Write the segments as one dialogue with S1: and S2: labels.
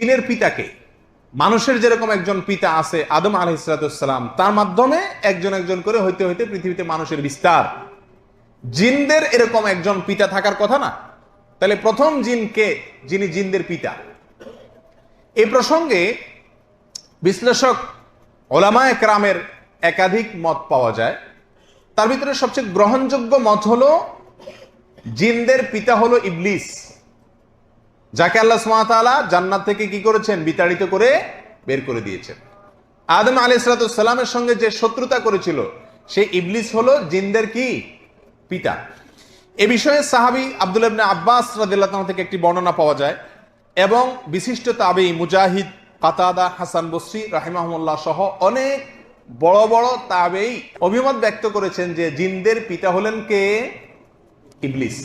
S1: জিনের পিতাকে। মানুষের যেরকম একজন পিতা আছে, আদম আলহিসাম তার মাধ্যমে একজন একজন করে হইতে হইতে পৃথিবীতে মানুষের বিস্তার। জিনদের এরকম একজন পিতা থাকার কথা না। তাহলে প্রথম জিন কে? যিনি জিনদের পিতা। এই প্রসঙ্গে বিশ্লেষক ওলামা একরামের একাধিক মত পাওয়া যায়। তার ভিতরে সবচেয়ে গ্রহণযোগ্য মত হলো, জিনদের পিতা হলো ইবলিস। যাকে আল্লাহ সুমাতালা জান্নাত থেকে কি করেছেন? বিতাড়িত করে বের করে দিয়েছেন। আদম আলী সালামের সঙ্গে যে শত্রুতা করেছিল, সেই ইবলিস হলো জিনদের কি? পিতা। এ বিষয়ে সাহাবি আব্দুল আব্বাস থেকে একটি বর্ণনা পাওয়া যায় এবং বিশিষ্ট তাবেই মুজাহিদ, কাতাদা, হাসান বসরি রাহিমাহমুল্লাহ সহ অনেক বড় বড় তাবেই অভিমত ব্যক্ত করেছেন যে জিনদের পিতা হলেন কে? ইবলিস।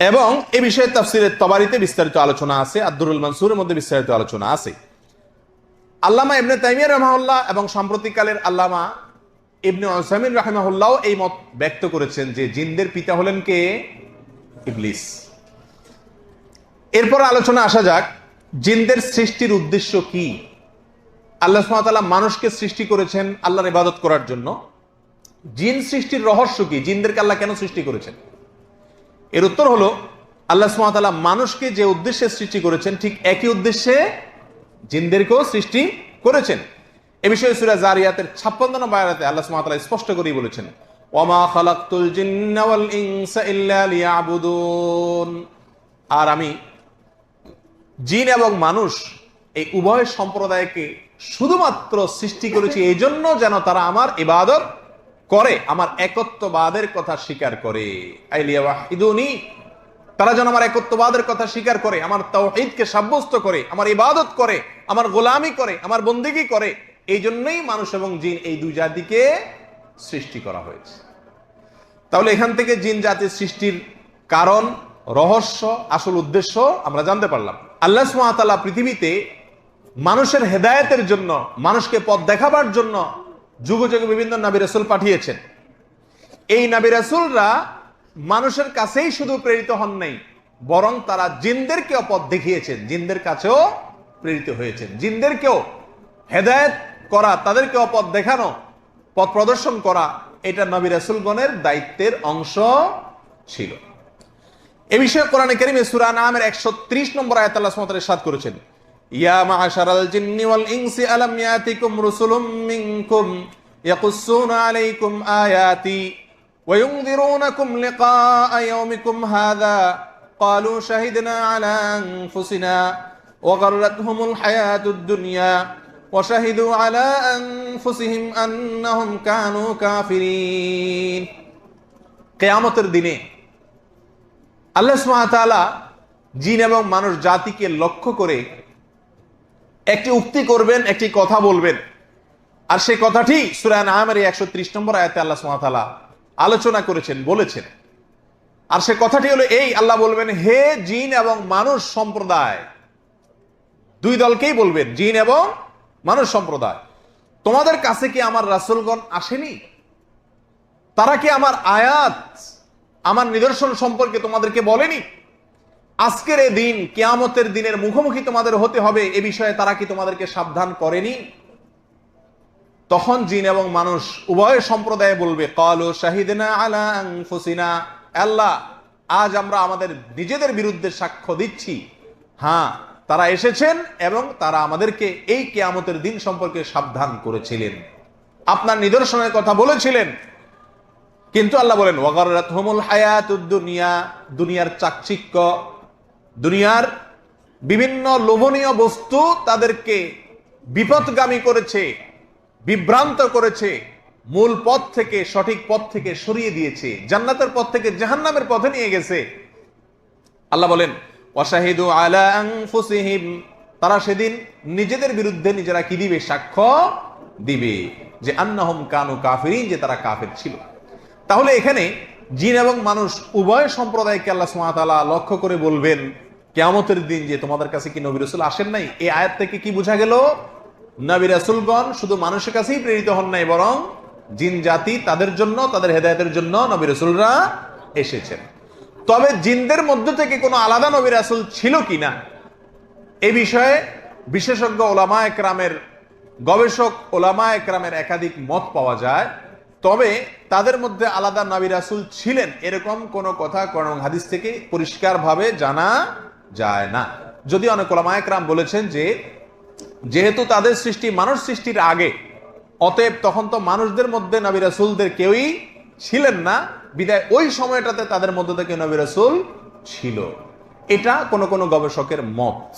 S1: এবং এ বিষয়ে তাফসিরের তবারিতে বিস্তারিত আলোচনা আছে, আব্দুরুল মানসুরের মধ্যে বিস্তারিত আলোচনা আছে। আল্লামা ইবনে তাইমিয়া রহমাউল্লাহ এবং সাম্প্রতিককালের আল্লামা ইবনে ওসামিন রাহমাহুল্লাহ এই মত ব্যক্ত করেছেন যে জিনদের পিতা হলেন কে? ইবলিস। এরপর আলোচনা আসা যাক, জিনদের সৃষ্টির উদ্দেশ্য কি? আল্লাহ সুবহানাহু মানুষকে সৃষ্টি করেছেন আল্লাহর ইবাদত করার জন্য। জিন সৃষ্টির রহস্য কি? জিনদেরকে আল্লাহ কেন সৃষ্টি করেছেন? এর উত্তর হলো, আল্লাহ সুমাতালা মানুষকে যে উদ্দেশ্যে সৃষ্টি করেছেন, ঠিক একই উদ্দেশ্যে জিনদেরকেও সৃষ্টি করেছেন। এ বিষয়ে সুরা জারিয়াতের ছাপ্পান্ন নম্বর আল্লাহ সুমাতালা স্পষ্ট করেই বলেছেন জিন্না ইনসা ইল্লা আর আমি, জিন এবং মানুষ এই উভয় সম্প্রদায়কে শুধুমাত্র সৃষ্টি করেছি এই জন্য যেন তারা আমার ইবাদত করে, আমার একত্ববাদের কথা স্বীকার করে। তারা যেন আমার একত্ববাদের কথা স্বীকার করে, আমার তাওহীদকে সাব্যস্ত করে, আমার ইবাদত করে, আমার গোলামি করে, আমার বন্দিগি করে এই জন্যই মানুষ এবং জিন এই দুই জাতিকে সৃষ্টি করা হয়েছে। তাহলে এখান থেকে জিন জাতির সৃষ্টির কারণ, রহস্য, আসল উদ্দেশ্য আমরা জানতে পারলাম। আল্লাহ সুমাতালা পৃথিবীতে মানুষের হেদায়েতের জন্য, মানুষকে পথ দেখাবার জন্য যুগে যুগে বিভিন্ন নাবি রসুল পাঠিয়েছেন। এই নাবি রসুলরা মানুষের কাছেই শুধু প্রেরিত হন নাই, বরং তারা জিনদেরকেও পথ দেখিয়েছেন, জিনদের কাছেও প্রেরিত হয়েছেন। জিনদেরকেও হেদায়েত করা, তাদেরকেও পথ দেখানো, পথ প্রদর্শন করা, এটা নবী রাসুলগণের দায়িত্বের অংশ ছিল। এ বিষয়ে কোরআনে কারিমে সূরা নামের 130 নম্বর আয়াত আল্লাহ ইরশাদ করেছেন। ইয়া মা'শারাল জিন্নি ওয়াল ইনসি আলাম ইয়াতিকুম রুসুলুম মিনকুম ইয়াকুসসুনা আলাইকুম আয়াতি وينذرونكم لقاء يومكم هذا قالوا شهدنا على أنفسنا وغرتهم الحياة الدنيا وشهدوا على أنفسهم أنهم كانوا كافرين কেয়ামতের দিনে আল্লাহ সুবহানাহু জিন এবং মানুষ জাতিকে লক্ষ্য করে একটি উক্তি করবেন, একটি কথা বলবেন। আর সেই কথাটি সূরা নামের একশো ত্রিশ নম্বর আয়াতে আল্লাহ সুবহানাহু আলোচনা করেছেন, বলেছেন। আর সে কথাটি হলো এই, আল্লাহ বলবেন, হে জিন এবং মানুষ সম্প্রদায়। দুই দলকেই বলবেন, জিন এবং মানুষ সম্প্রদায়। তোমাদের কাছে কি আমার রাসুলগণ আসেনি? তারা কি আমার আয়াত, আমার নিদর্শন সম্পর্কে তোমাদেরকে বলেনি? আজকের এই দিন, কেয়ামতের দিনের মুখোমুখি তোমাদের হতে হবে, এ বিষয়ে তারা কি তোমাদেরকে সাবধান করেনি? তখন জিন এবং মানুষ উভয় সম্প্রদায় বলবে, কলো শাহিদিনা আল্লাহ, আজ আমরা আমাদের নিজেদের বিরুদ্ধে সাক্ষ্য দিচ্ছি। হ্যাঁ তারা এসেছেন এবং তারা আমাদেরকে এই কেয়ামতের দিন সম্পর্কে সাবধান করেছিলেন। আপনার নিদর্শনের কথা বলেছিলেন। কিন্তু আল্লাহ বলেন ওয়াগারাত হুমুল হায়াত দুনিয়া। দুনিয়ার চাকচিক্য দুনিয়ার বিভিন্ন লোভনীয় বস্তু তাদেরকে বিপদগামী করেছে, বিভ্রান্ত করেছে, মূল পথ থেকে, সঠিক পথ থেকে সরিয়ে দিয়েছে, জান্নাতের পথ থেকে জাহান্নামের পথে নিয়ে গেছে। আল্লাহ বলেন, ওয়াশাহিদু আলা আনফুসিহিম তারা সেদিন নিজেদের বিরুদ্ধে নিজেরা কি দিবে? সাক্ষ্য দিবে, যে আন্নাহুম কানু কাফিরিন, যে তারা কাফের ছিল। তাহলে এখানে জিন এবং মানুষ উভয় সম্প্রদায়কে আল্লাহ সুমাতালা লক্ষ্য করে বলবেন কেয়ামতের দিন যে তোমাদের কাছে কি নবী রসুল আসেন নাই? এই আয়াত থেকে কি বোঝা গেল? নবী রাসুলগণ শুধু মানুষের কাছেই প্রেরিত হন নাই, বরং জিন জাতি তাদের জন্য, তাদের হেদায়তের জন্য নবী রসুলরা এসেছেন। তবে জিনদের মধ্য থেকে কোনো আলাদা নবী রাসুল ছিল কিনা? এ বিষয়ে বিশেষজ্ঞ ওলামা একরামের, গবেষক ওলামা একরামের একাধিক মত পাওয়া যায়। তবে তাদের মধ্যে আলাদা নবী রাসূল ছিলেন, এরকম কোনো কথা কোরআন হাদিস থেকে পরিষ্কারভাবে জানা যায় না। যদি অনেক ওলামায়করাম বলেছেন যে, যেহেতু তাদের সৃষ্টি মানুষ সৃষ্টির আগে, অতএব তখন তো মানুষদের মধ্যে নবী রাসুলদের কেউই ছিলেন না। বিদায় ওই সময়টাতে তাদের মধ্যে থেকে নবী রাসুল ছিল। এটা কোনো কোনো গবেষকের মত।